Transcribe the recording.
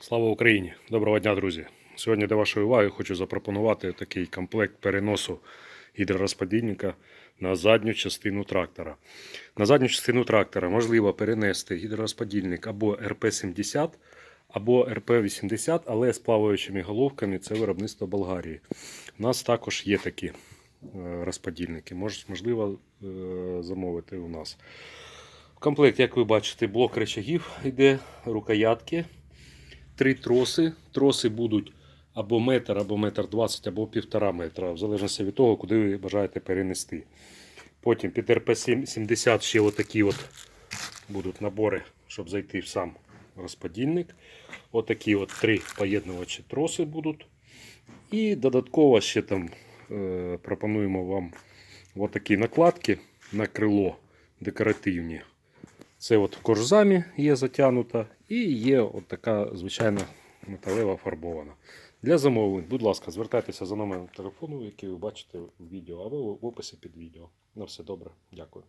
Слава Україні! Доброго дня, друзі! Сьогодні до вашої уваги хочу запропонувати такий комплект переносу гідророзподільника на задню частину трактора. На задню частину трактора можливо перенести гідророзподільник або РП-70, або РП-80, але з плаваючими головками це виробництво Болгарії. У нас також є такі е, розподільники. Можливо е, замовити у нас. В комплект, як ви бачите, блок речагів йде, рукоятки три троси. Троси будуть або метр, або метр двадцять, або півтора метра, в залежності від того, куди ви бажаєте перенести. Потім під РП-70 ще отакі от будуть набори, щоб зайти в сам розподільник. Отакі от три поєднувачі троси будуть. І додатково ще там е, пропонуємо вам отакі накладки на крило декоративні. Це от в кожзамі є затягнута і є от така звичайна металева фарбована. Для замовлень, будь ласка, звертайтеся за номером телефону, який ви бачите в відео або в описі під відео. На все добре, дякую.